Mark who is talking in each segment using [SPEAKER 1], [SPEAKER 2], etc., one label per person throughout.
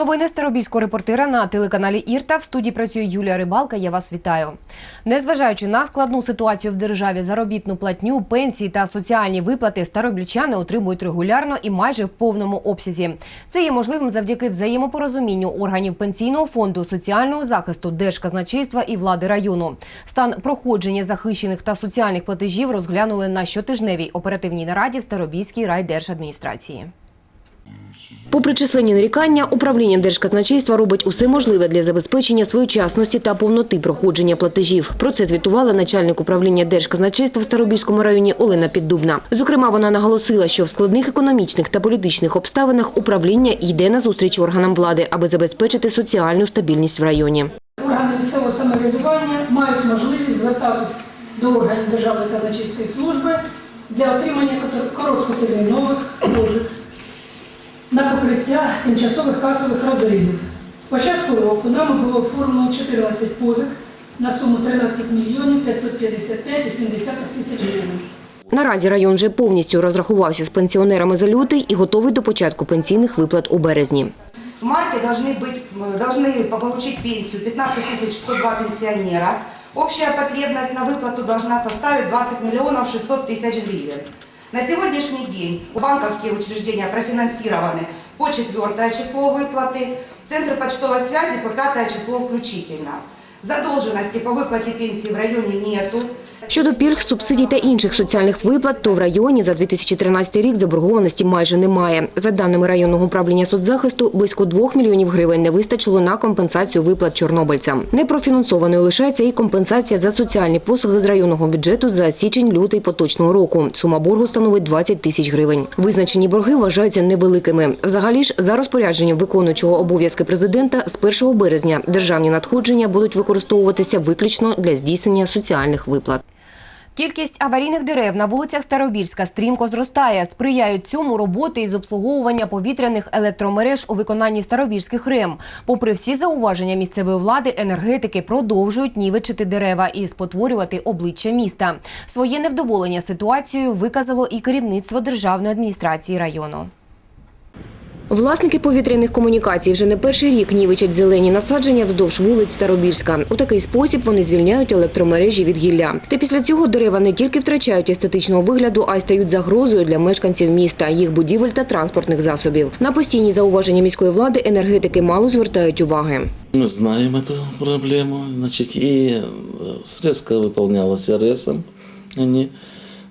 [SPEAKER 1] Новини Старобільського репортера на телеканалі Ірта. В студії працює Юлія Рибалка. Я вас вітаю. Незважаючи на складну ситуацію в державі, заробітну платню, пенсії та соціальні виплати старобільчани отримують регулярно і майже в повному обсязі. Це є можливим завдяки взаємопорозумінню органів пенсійного фонду, соціального захисту, держказначейства і влади району. Стан проходження захищених та соціальних платежів розглянули на щотижневій оперативній нараді в Старобільській райдержадміністрації. Попри численні нарікання, управління Держказначейства робить усе можливе для забезпечення своєчасності та повноти проходження платежів. Про це звітувала начальник управління Держказначейства в Старобільському районі Олена Піддубна. Зокрема, вона наголосила, що в складних економічних та політичних обставинах управління йде на зустріч органам влади, аби забезпечити соціальну стабільність в районі.
[SPEAKER 2] Органи місцевого самоврядування мають можливість звертатись до органів Державної казначейської служби для отримання короткотермінових позик на покриття тимчасових касових розривів. З початку року нами було оформлено 14 позик на суму 13 мільйонів 555,7 тисяч гривень.
[SPEAKER 1] Наразі район вже повністю розрахувався з пенсіонерами за лютий і готовий до початку пенсійних виплат у березні.
[SPEAKER 3] В марте должны, быть, э, должны получить пенсию 15 102 пенсионера. Общая потребность на выплату должна составить 20 миллионов 600 тысяч гривен. На сегодняшний день банковские учреждения профинансированы по 4 число выплаты, центры почтовой связи по 5 число включительно. Задолженности по выплате пенсии в районе нету.
[SPEAKER 1] Щодо пільг, субсидій та інших соціальних виплат, то в районі за 2013 рік заборгованості майже немає. За даними районного управління соцзахисту, близько 2 мільйонів гривень не вистачило на компенсацію виплат чорнобильцям. Непрофінансованою лишається і компенсація за соціальні послуги з районного бюджету за січень-лютий поточного року. Сума боргу становить 20 тисяч гривень. Визначені борги вважаються невеликими. Взагалі ж, за розпорядженням виконуючого обов'язки президента, з 1 березня державні надходження будуть використовуватися виключно для здійснення соціальних виплат. Кількість аварійних дерев на вулицях Старобільська стрімко зростає. Сприяють цьому роботи із обслуговування повітряних електромереж у виконанні старобільських РЕМ. Попри всі зауваження місцевої влади, енергетики продовжують нівечити дерева і спотворювати обличчя міста. Своє невдоволення ситуацією виказало і керівництво державної адміністрації району. Власники повітряних комунікацій вже не перший рік нівечать зелені насадження вздовж вулиць Старобільська. У такий спосіб вони звільняють електромережі від гілля. Та після цього дерева не тільки втрачають естетичного вигляду, а й стають загрозою для мешканців міста, їх будівель та транспортних засобів. На постійні зауваження міської влади енергетики мало звертають уваги.
[SPEAKER 4] Мы знаем эту проблему, значит, и э, средства выполнялась РСом, они,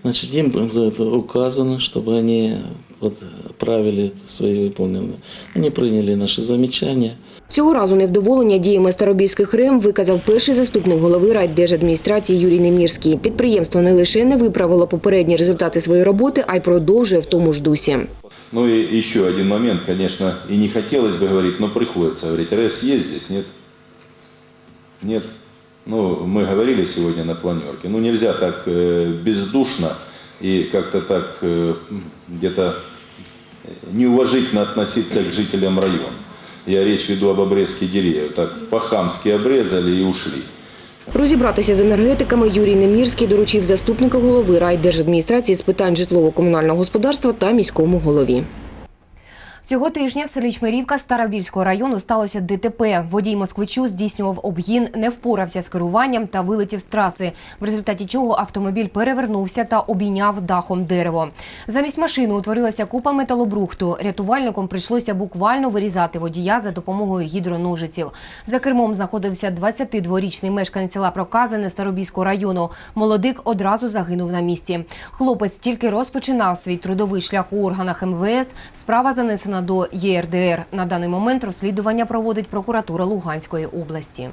[SPEAKER 4] значит, им за это указано, чтобы они вот, правили свои выполненные. Они приняли наши замечания.
[SPEAKER 1] Цього разу невдоволення діями Старобільських РЕМ виказав перший заступник голови райдержадміністрації Юрій Немірський. Підприємство не лише не виправило попередні результати своєї роботи, а й продовжує в тому ж дусі.
[SPEAKER 5] Ну и еще один момент, конечно, и не хотелось бы говорить, но приходится говорить. РС есть здесь, нет? Нет? Ну, мы говорили сегодня на планерке. Ну, нельзя так э, бездушно и как-то так э, где-то неуважительно относиться к жителям района. Я речь веду об обрезке деревьев. Так по-хамски обрезали и ушли.
[SPEAKER 1] Розібратися з енергетиками Юрій Немірський доручив заступника голови райдержадміністрації з питань житлово-комунального господарства та міському голові. Цього тижня в селі Чмирівка Старобільського району сталося ДТП. Водій москвичу здійснював обгін, не впорався з керуванням та вилетів з траси, в результаті чого автомобіль перевернувся та обійняв дахом дерево. Замість машини утворилася купа металобрухту. Рятувальникам прийшлося буквально вирізати водія за допомогою гідроножиців. За кермом знаходився 22-річний мешканець села Проказане Старобільського району. Молодик одразу загинув на місці. Хлопець тільки розпочинав свій трудовий шлях у органах МВС. Справа занесена до ЄРДР. На даний момент розслідування проводить прокуратура Луганської області.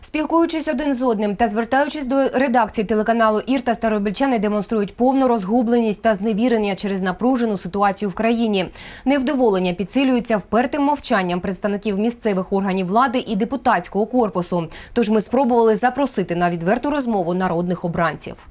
[SPEAKER 1] Спілкуючись один з одним та звертаючись до редакції телеканалу Ірта, старобільчани демонструють повну розгубленість та зневірення через напружену ситуацію в країні. Невдоволення підсилюється впертим мовчанням представників місцевих органів влади і депутатського корпусу. Тож ми спробували запросити на відверту розмову народних обранців.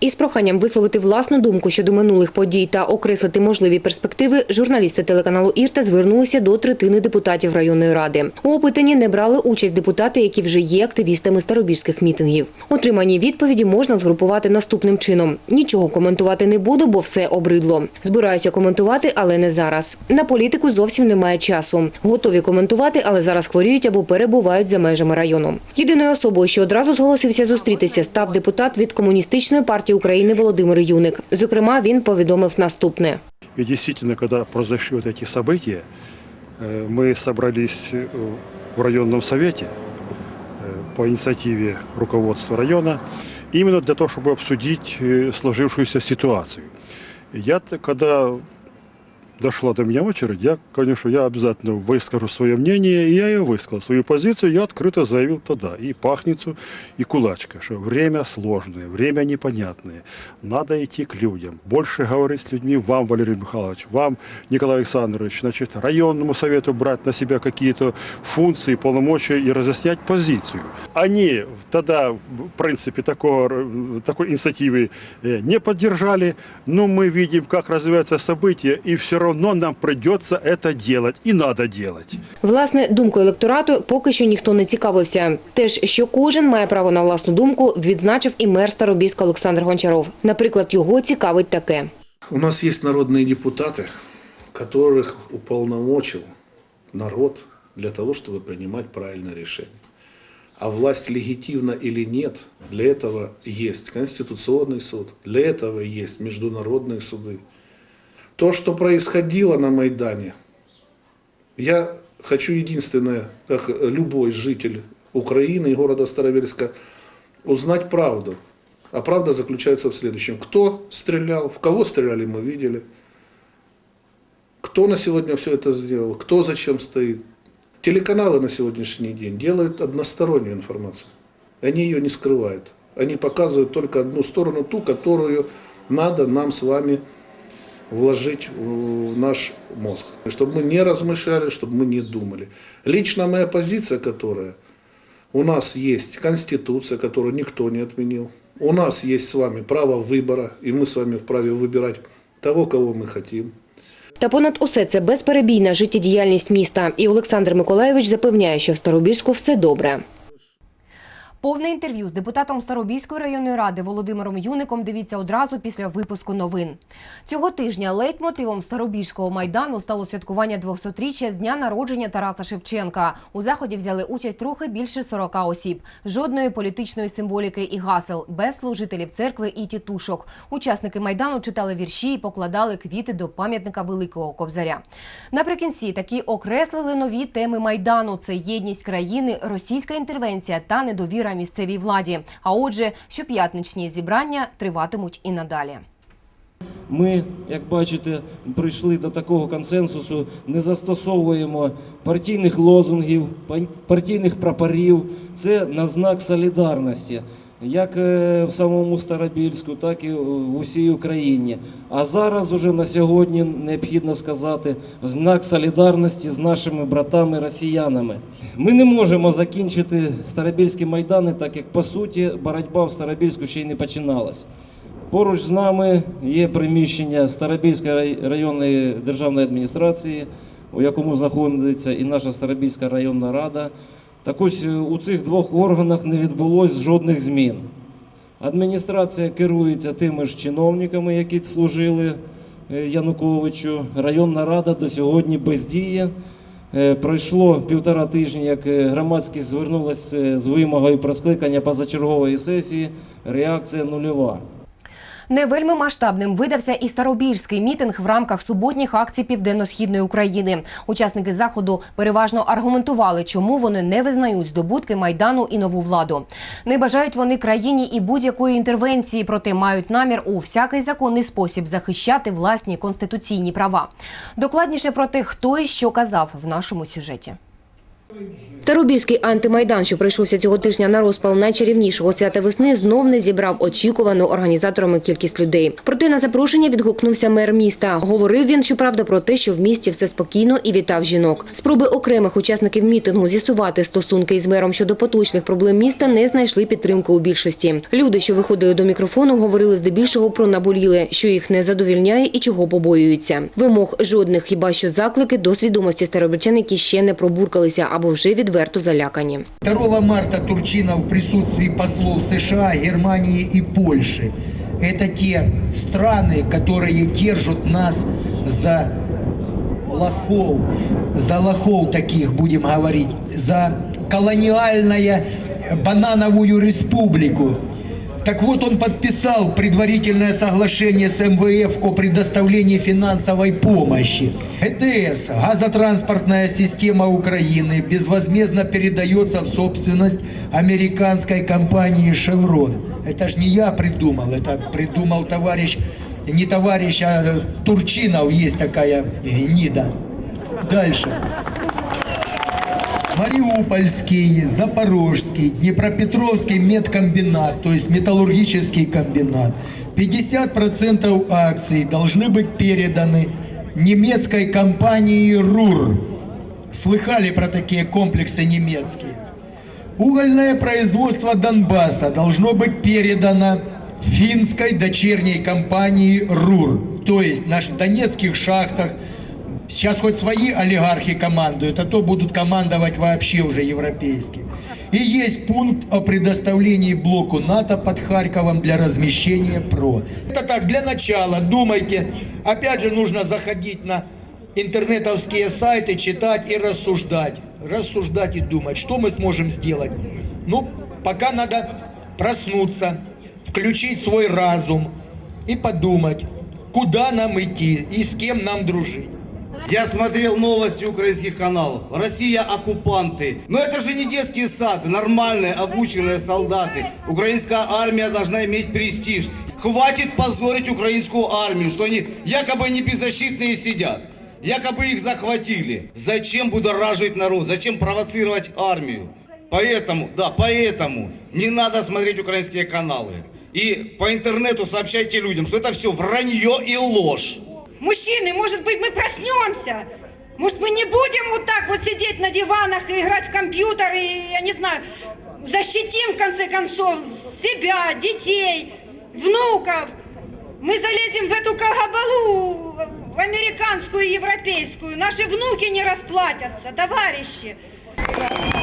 [SPEAKER 1] Із проханням висловити власну думку щодо минулих подій та окреслити можливі перспективи, журналісти телеканалу Ірта звернулися до третини депутатів районної ради. У опитанні не брали участь депутати, які вже є активістами старобіжських мітингів. Отримані відповіді можна згрупувати наступним чином: нічого коментувати не буду, бо все обридло. Збираюся коментувати, але не зараз. На політику зовсім немає часу. Готові коментувати, але зараз хворіють або перебувають за межами району. Єдиною особою, що одразу зголосився зустрітися, став депутат від комуністичної партії України Володимир Юник. Зокрема, він повідомив наступне.
[SPEAKER 6] И действительно, когда произошли вот эти события, э, мы собрались э, в районном совете э, по инициативе руководства района именно для того, чтобы обсудить э, сложившуюся ситуацию. Я, т- когда дошла до меня очередь, я, конечно, я обязательно выскажу свое мнение, и я ее высказал. Свою позицию я открыто заявил тогда, и Пахницу, и Кулачка, что время сложное, время непонятное, надо идти к людям, больше говорить с людьми, вам, Валерий Михайлович, вам, Николай Александрович, значит, районному совету брать на себя какие-то функции, полномочия и разъяснять позицию. Они тогда, в принципе, такого, такой инициативы э, не поддержали, но мы видим, как развиваются события, и все равно нам придется это делать, и надо делать.
[SPEAKER 1] Власне, думкою електорату поки що ніхто не цікавився. Теж, що кожен має право на власну думку, відзначив і мер Старобільська Олександр Гончаров. Наприклад, його цікавить таке.
[SPEAKER 7] У нас есть народные депутаты, которых уполномочил народ для того, чтобы принимать правильное решение. А власть легитимна или нет, для этого есть Конституционный суд, для этого есть международные суды. То, что происходило на Майдане, я хочу единственное, как любой житель Украины и города Старобельска, узнать правду. А правда заключается в следующем. Кто стрелял, в кого стреляли, мы видели. Кто на сегодня все это сделал, кто зачем стоит. Телеканалы на сегодняшний день делают одностороннюю информацию. Они ее не скрывают. Они показывают только одну сторону, ту, которую надо нам с вами вложить в наш мозг. Чтобы мы не размышляли, чтобы мы не думали. Лично моя позиция, которая у нас есть Конституция, которую никто не отменил. У нас есть с вами право выбора, и мы с вами вправе выбирать того, кого мы хотим.
[SPEAKER 1] Та понад усе це безперебійна життєдіяльність міста. І Олександр Миколаєвич запевняє, що в Старобільську все добре. Повне інтерв'ю з депутатом Старобільської районної ради Володимиром Юником дивіться одразу після випуску новин. Цього тижня лейтмотивом Старобільського майдану стало святкування 200-річчя з дня народження Тараса Шевченка. У заході взяли участь трохи більше 40 осіб. Жодної політичної символіки і гасел, без служителів церкви і тітушок. Учасники майдану читали вірші і покладали квіти до пам'ятника Великого Кобзаря. Наприкінці такі окреслили нові теми майдану: це єдність країни, російська інтервенція та недовіра місцевій владі. А отже, щоп'ятничні зібрання триватимуть і надалі.
[SPEAKER 8] Ми, як бачите, прийшли до такого консенсусу, не застосовуємо партійних лозунгів, партійних прапорів. Це на знак солідарності, як е, в самому Старобільську, так і в усій Україні. А зараз уже на сьогодні необхідно сказати знак солідарності з нашими братами-росіянами. Ми не можемо закінчити Старобільські майдани, так як по суті боротьба в Старобільську ще й не починалась. Поруч з нами є приміщення Старобільської районної державної адміністрації, у якому знаходиться і наша Старобільська районна рада. Так ось е, у цих двох органах не відбулось жодних змін. Адміністрація керується тими ж чиновниками, які служили е, Януковичу. Районна рада до сьогодні бездіє. Е, Пройшло півтора тижні, як громадськість звернулася з вимогою про скликання позачергової сесії. Реакція нульова.
[SPEAKER 1] Не вельми масштабним видався і старобільський мітинг в рамках суботніх акцій Південно-Східної України. Учасники заходу переважно аргументували, чому вони не визнають здобутки майдану і нову владу. Не бажають вони країні і будь-якої інтервенції, проте мають намір у всякий законний спосіб захищати власні конституційні права. Докладніше про те, хто і що казав в нашому сюжеті. Таробільський антимайдан, що прийшовся цього тижня на розпал найчарівнішого свята весни, знов не зібрав очікувану організаторами кількість людей. Проте на запрошення відгукнувся мер міста. Говорив він, щоправда, про те, що в місті все спокійно і вітав жінок. Спроби окремих учасників мітингу з'ясувати стосунки із мером щодо поточних проблем міста не знайшли підтримки у більшості. Люди, що виходили до мікрофону, говорили здебільшого про наболіле, що їх не задовільняє і чого побоюються. Вимог жодних, хіба що заклики до свідомості старобільчан, які ще не пробуркалися або вже відверто залякані.
[SPEAKER 9] 2 марта Турчинов в присутствии послов США, Германии и Польши. Это те страны, которые держат нас за лохов, за лохов таких будем говорить, за колониальную банановую республику. Так вот, он подписал предварительное соглашение с МВФ о предоставлении финансовой помощи. ГТС, газотранспортная система Украины, безвозмездно передается в собственность американской компании «Шеврон». Это ж не я придумал, это придумал товарищ, не товарищ, а Турчинов, есть такая гнида. Дальше. Мариупольский, Запорожский, Днепропетровский медкомбинат, то есть металлургический комбинат. 50% акций должны быть переданы немецкой компании РУР. Слыхали про такие комплексы немецкие? Угольное производство Донбасса должно быть передано финской дочерней компании РУР. То есть на донецких шахтах Сейчас хоть свои олигархи командуют, а то будут командовать вообще уже европейские. И есть пункт о предоставлении блоку НАТО под Харьковом для размещения ПРО. Это так, для начала, думайте. Опять же, нужно заходить на интернетовские сайты, читать и рассуждать. Рассуждать и думать, что мы сможем сделать. Ну, пока надо проснуться, включить свой разум и подумать, куда нам идти и с кем нам дружить.
[SPEAKER 10] Я смотрел новости украинских каналов. Россия оккупанты. Но это же не детский сад. Нормальные, обученные солдаты. Украинская армия должна иметь престиж. Хватит позорить украинскую армию, что они якобы не беззащитные сидят. Якобы их захватили. Зачем будоражить народ? Зачем провоцировать армию? Поэтому, да, поэтому не надо смотреть украинские каналы. И по интернету сообщайте людям, что это все вранье и ложь.
[SPEAKER 11] Мужчины, может быть, мы проснемся? Может, мы не будем вот так вот сидеть на диванах и играть в компьютер и, я не знаю, защитим, в конце концов, себя, детей, внуков. Мы залезем в эту кагабалу в американскую и европейскую. Наши внуки не расплатятся, товарищи.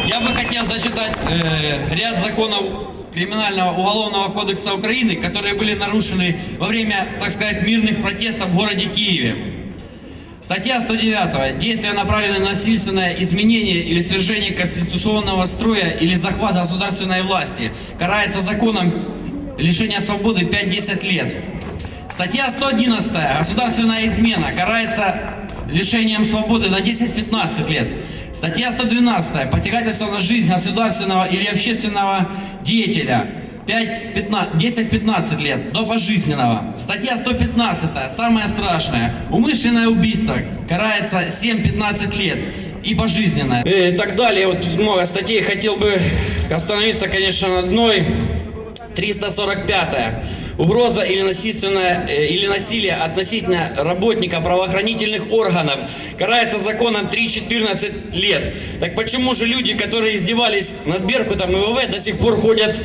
[SPEAKER 12] Я бы хотел зачитать э, ряд законов Криминального уголовного кодекса Украины, которые были нарушены во время, так сказать, мирных протестов в городе Киеве. Статья 109. Действия, направленные на насильственное изменение или свержение конституционного строя или захват государственной власти, карается законом лишения свободы 5-10 лет. Статья 111. Государственная измена карается лишением свободы на 10-15 лет. Статья 112. Посягательство на жизнь государственного или общественного деятеля. 10-15 лет до пожизненного. Статья 115, самое страшное. Умышленное убийство карается 7-15 лет и пожизненное. И так далее. Вот много статей. Хотел бы остановиться, конечно, на одной. 345 Угроза или насильственное э, или насилие относительно работника правоохранительных органов карается законом 3-14 лет. Так почему же люди, которые издевались над Беркутом и ВВ, до сих пор ходят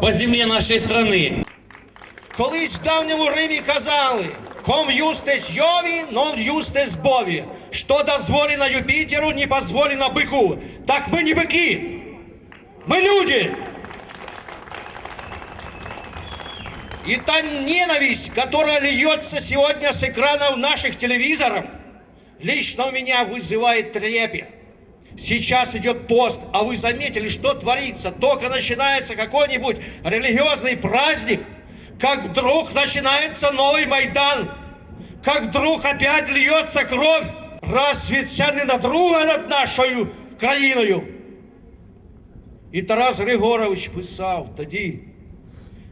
[SPEAKER 12] по земле нашей страны?
[SPEAKER 10] Колись в давньому Римі казали, ком юстес йові, нон юстес бові. Що дозволено Юпітеру, не позволено быку. Так мы не быки, мы люди. И та ненависть, которая льется сегодня с экранов наших телевизоров, лично у меня вызывает трепет. Сейчас идет пост, а вы заметили, что творится? Только начинается какой-нибудь религиозный праздник, как вдруг начинается новый Майдан, как вдруг опять льется кровь. Разве це не надруга над нашою країною? І Тарас Григорович писав тоді,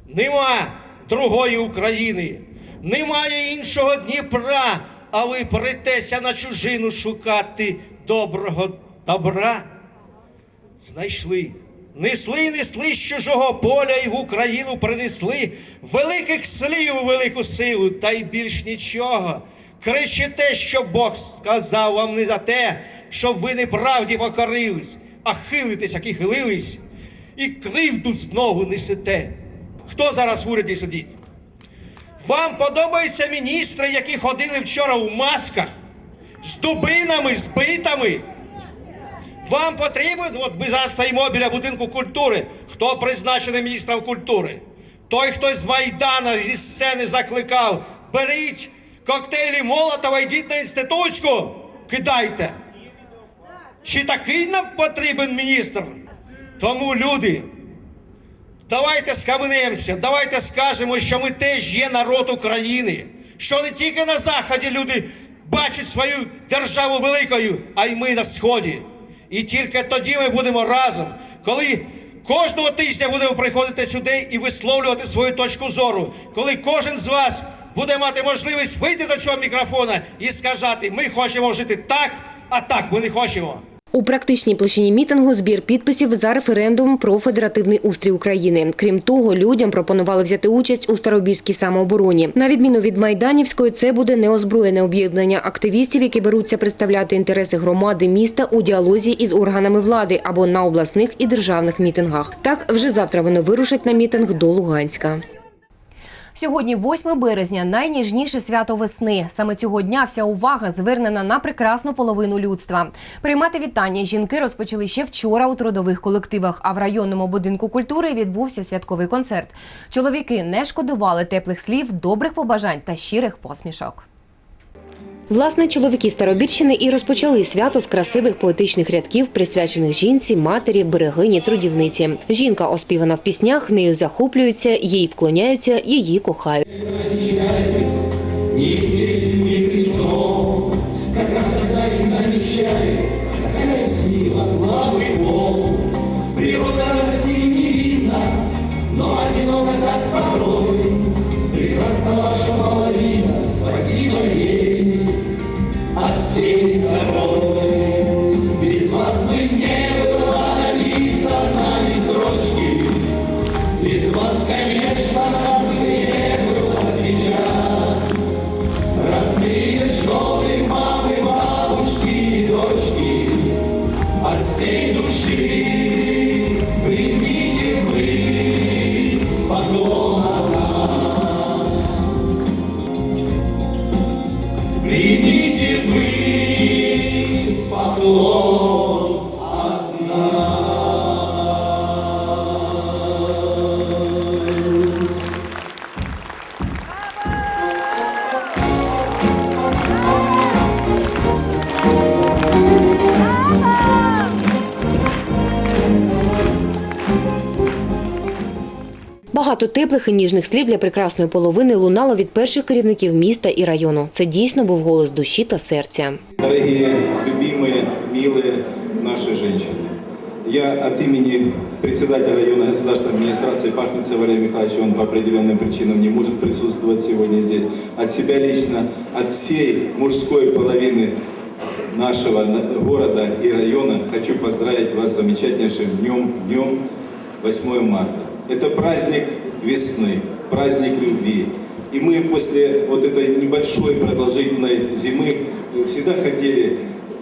[SPEAKER 10] нема другої України, немає іншого Дніпра, а ви претеся на чужину шукати доброго добра. знайшли. Несли, несли з чужого поля і в Україну принесли великих слів, велику силу, та й більш нічого. Кричите, що Бог сказав вам не за те, щоб ви неправді покорились, а хилитесь, як і хилились, і кривду знову несете. Хто зараз в уряді сидить? Вам подобаються міністри, які ходили вчора у масках з дубинами, з битами? Вам потрібен, от ми зараз стоїмо біля будинку культури. Хто призначений міністром культури? Той, хто з Майдана зі сцени закликав, беріть коктейлі Молотова, йдіть на інститутську, кидайте. Чи такий нам потрібен міністр? Тому люди, давайте скаменемося, давайте скажемо, що ми теж є народ України, що не тільки на Заході люди бачать свою державу великою, а й ми на Сході. І тільки тоді ми будемо разом, коли кожного тижня будемо приходити сюди і висловлювати свою точку зору, коли кожен з вас буде мати можливість вийти до цього мікрофона і сказати, ми хочемо жити так, а так ми не хочемо.
[SPEAKER 1] У практичній площині мітингу збір підписів за референдум про федеративний устрій України. Крім того, людям пропонували взяти участь у старобільській самообороні. На відміну від Майданівської, це буде неозброєне об'єднання активістів, які беруться представляти інтереси громади міста у діалозі із органами влади або на обласних і державних мітингах. Так, вже завтра вони вирушать на мітинг до Луганська.
[SPEAKER 13] Сьогодні 8 березня, найніжніше свято весни. Саме цього дня вся увага звернена на прекрасну половину людства. Приймати вітання жінки розпочали ще вчора у трудових колективах. А в районному будинку культури відбувся святковий концерт. Чоловіки не шкодували теплих слів, добрих побажань та щирих посмішок.
[SPEAKER 1] Власне, чоловіки Старобільщини і розпочали свято з красивих поетичних рядків, присвячених жінці, матері, берегині, трудівниці. Жінка, оспівана в піснях, нею захоплюються, їй вклоняються, її кохають. Багато теплих і ніжних слів для прекрасної половини лунало від перших керівників міста і району. Це дійсно був голос душі та серця.
[SPEAKER 14] Дорогие, любимые, милые наши женщины, я от имени председателя районной государственной администрации Пахнется Валерия Михайловича, он по определенным причинам не может присутствовать сегодня здесь, от себя лично, от всей мужской половины нашего на- города и района хочу поздравить вас с замечательнейшим днем, днем 8 марта. Это праздник весны, праздник любви. И мы после вот этой небольшой продолжительной зимы всегда хотели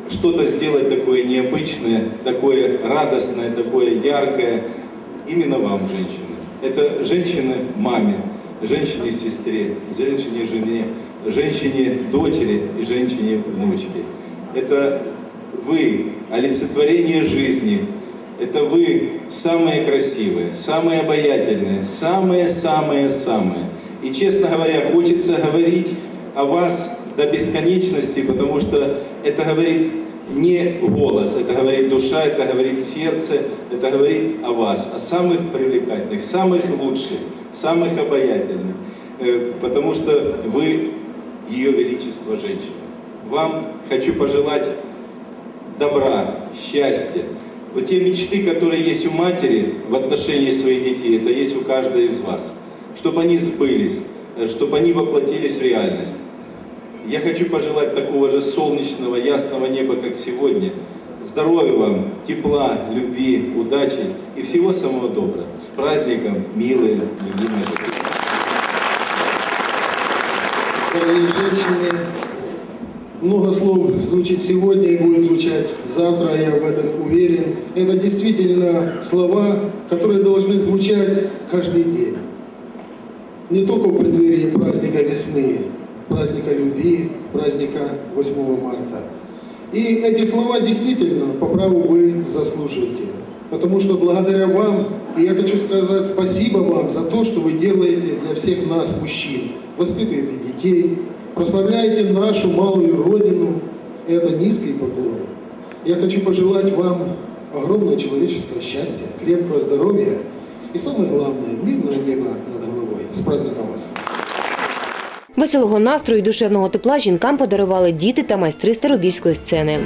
[SPEAKER 14] что-то сделать такое необычное, такое радостное, такое яркое. Именно вам, женщины. Это женщины маме, женщине сестре, женщине жене, женщине дочери и женщине внучке. Это вы, олицетворение жизни. Это вы самые красивые, самые обаятельные, самые-самые-самые. И, честно говоря, хочется говорить о вас до бесконечности, потому что это говорит не голос, это говорит душа, это говорит сердце, это говорит о вас, о самых привлекательных, самых лучших, самых обаятельных, Э, потому что вы Ее Величество женщина. Вам хочу пожелать добра, счастья. Вот те мечты, которые есть у матери в отношении своих детей, это есть у каждой из вас. Чтобы они сбылись, э, чтобы они воплотились в реальность. Я хочу пожелать такого же солнечного, ясного неба, как сегодня, здоровья вам, тепла, любви, удачи и всего самого доброго. С праздником, милые, любимые родители.
[SPEAKER 15] дорогие женщины. Много слов звучит сегодня и будет звучать завтра, я в этом уверен. Это действительно слова, которые должны звучать каждый день. Не только в преддверии праздника весны, праздника любви, праздника 8 марта. И эти слова действительно по праву вы заслужите. Потому что благодаря вам, и я хочу сказать спасибо вам за то, что вы делаете для всех нас, мужчин. Воспитываете детей, прославляете нашу малую родину. И это низкий поклон. Я хочу пожелать вам огромного человеческого счастья, крепкого здоровья и самое главное, мирного неба над головой. С праздником вас!
[SPEAKER 16] Веселого настрою і душевного тепла жінкам подарували діти та майстри старобільської сцени.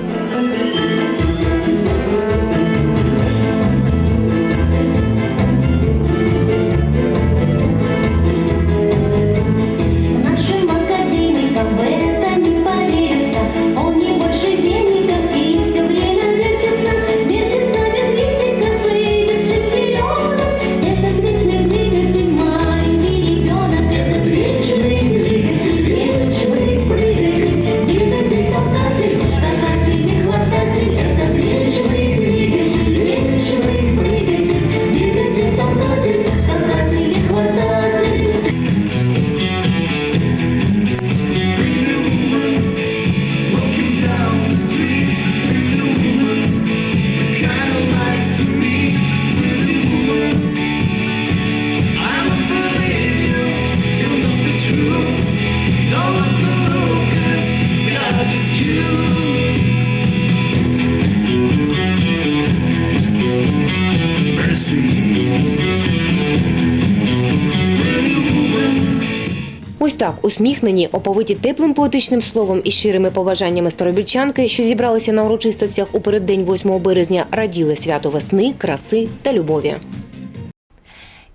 [SPEAKER 16] Так усміхнені, оповиті теплим поетичним словом і щирими побажаннями старобільчанки, що зібралися на урочистостях у переддень 8 березня, раділи свято весни, краси та любові.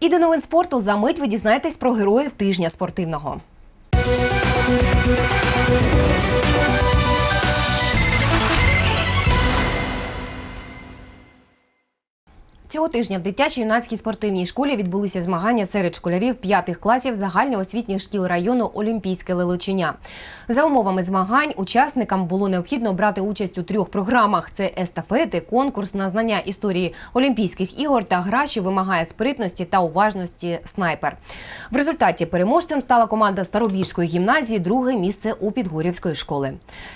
[SPEAKER 1] І до новин спорту за мить ви дізнаєтесь про героїв тижня спортивного. Цього тижня в дитячо-юнацькій спортивній школі відбулися змагання серед школярів п'ятих класів загальноосвітніх шкіл району Олімпійське Лелечення. За умовами змагань учасникам було необхідно брати участь у трьох програмах: це естафети, конкурс на знання історії Олімпійських ігор та гра, що вимагає спритності та уважності снайпер. В результаті переможцем стала команда Старобільської гімназії, друге місце у Підгорівської школи.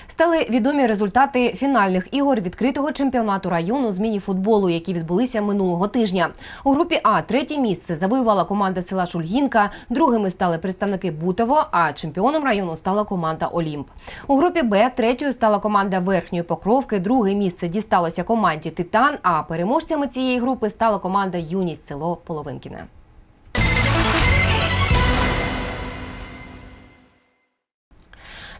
[SPEAKER 1] Стали відомі результати фінальних ігор відкритого чемпіонату району з міні-футболу, які відбулися минулого тижня. У групі А третє місце завоювала команда села Шульгінка. Другими стали представники Бутово, а чемпіоном району стала команда Олімп. У групі Б третьою стала команда Верхньої Покровки. Друге місце дісталося команді Титан. А переможцями цієї групи стала команда Юність село Половинкіне.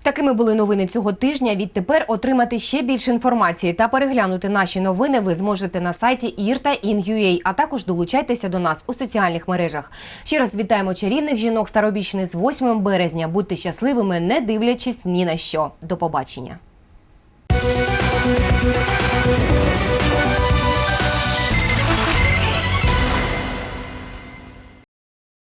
[SPEAKER 1] Такими були новини цього тижня. Відтепер отримати ще більше інформації та переглянути наші новини ви зможете на сайті IR.in.ua, а також долучайтеся до нас у соціальних мережах. Ще раз вітаємо чарівних жінок Старобічни з 8 березня. Будьте щасливими, не дивлячись ні на що. До побачення.